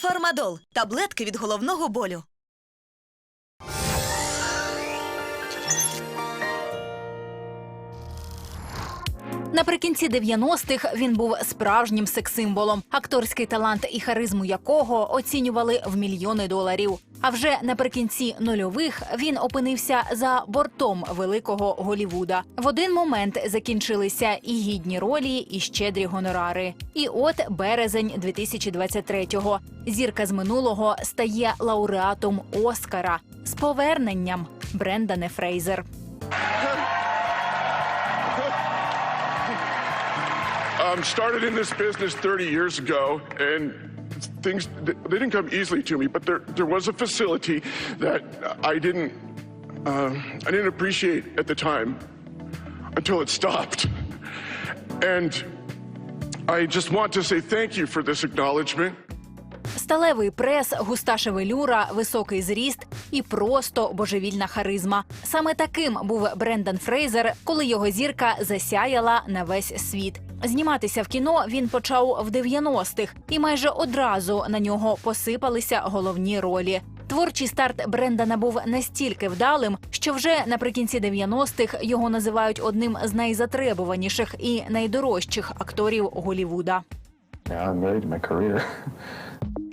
Фармадол таблетки від головного болю. Наприкінці 90-х він був справжнім секс-символом, акторський талант і харизму якого оцінювали в мільйони доларів. А вже наприкінці нульових він опинився за бортом великого Голівуда. В один момент закінчилися і гідні ролі, і щедрі гонорари. І от березень 2023-го. Зірка з минулого стає лауреатом Оскара з поверненням Брендане Фрейзер. um, started in this business 30 years ago, and things they didn't come easily to me. But there there was a facility that I didn't uh, I didn't appreciate at the time until it stopped, and I just want to say thank you for this acknowledgement. Сталевий прес, густа шевелюра, високий зріст і просто божевільна харизма. Саме таким був Брендан Фрейзер, коли його зірка засяяла на весь світ. Зніматися в кіно він почав в 90-х, і майже одразу на нього посипалися головні ролі. Творчий старт Брендана був настільки вдалим, що вже наприкінці 90-х його називають одним з найзатребуваніших і найдорожчих акторів Голівуда.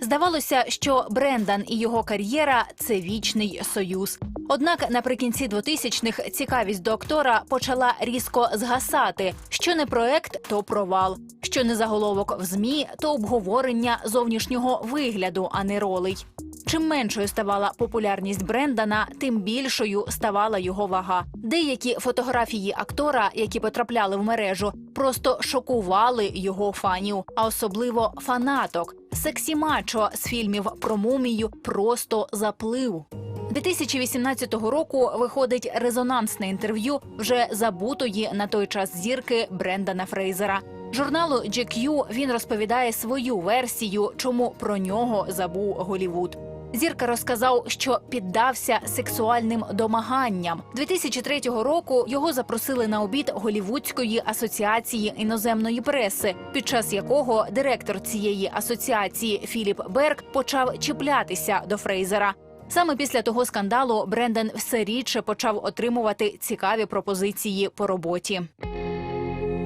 Здавалося, що Брендан і його кар'єра це вічний союз. Однак наприкінці 2000-х цікавість до актора почала різко згасати. Що не проект, то провал. Що не заголовок в змі, то обговорення зовнішнього вигляду, а не ролей. Чим меншою ставала популярність Брендана, тим більшою ставала його вага. Деякі фотографії актора, які потрапляли в мережу, просто шокували його фанів, а особливо фанаток. Сексі мачо з фільмів про мумію просто заплив. 2018 року виходить резонансне інтерв'ю вже забутої на той час зірки Брендана Фрейзера. Журналу GQ він розповідає свою версію, чому про нього забув Голівуд. Зірка розказав, що піддався сексуальним домаганням. 2003 року його запросили на обід Голівудської асоціації іноземної преси, під час якого директор цієї асоціації Філіп Берг почав чіплятися до Фрейзера. Саме після того скандалу Бренден все рідше почав отримувати цікаві пропозиції по роботі.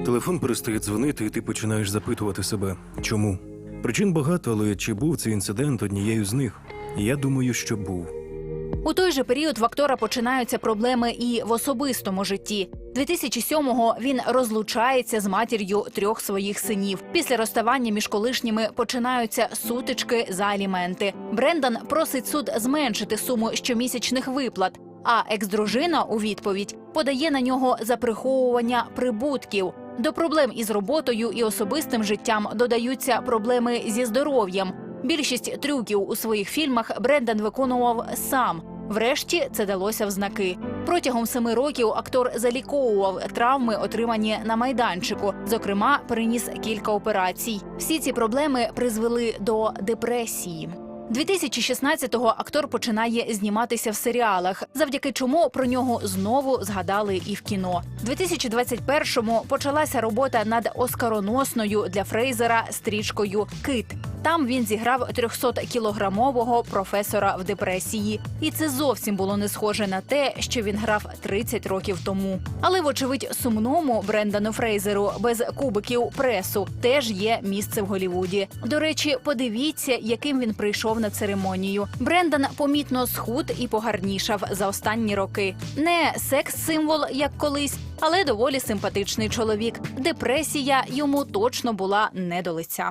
Телефон перестає дзвонити, і ти починаєш запитувати себе, чому. Причин багато, але чи був цей інцидент однією з них? Я думаю, що був. У той же період в актора починаються проблеми і в особистому житті. 2007-го він розлучається з матір'ю трьох своїх синів. Після розставання між колишніми починаються сутички за аліменти. Брендан просить суд зменшити суму щомісячних виплат. А екс-дружина у відповідь подає на нього за приховування прибутків. До проблем із роботою і особистим життям додаються проблеми зі здоров'ям. Більшість трюків у своїх фільмах Брендан виконував сам. Врешті це далося в знаки. Протягом семи років актор заліковував травми, отримані на майданчику. Зокрема, переніс кілька операцій. Всі ці проблеми призвели до депресії. 2016-го актор починає зніматися в серіалах, завдяки чому про нього знову згадали і в кіно. 2021-му почалася робота над оскароносною для Фрейзера стрічкою Кит. Там він зіграв 300-кілограмового професора в депресії, і це зовсім було не схоже на те, що він грав 30 років тому. Але, вочевидь, сумному Брендану Фрейзеру без кубиків пресу теж є місце в Голівуді. До речі, подивіться, яким він прийшов на церемонію. Брендан помітно схуд і погарнішав за останні роки. Не секс-символ, як колись, але доволі симпатичний чоловік. Депресія йому точно була не до лиця.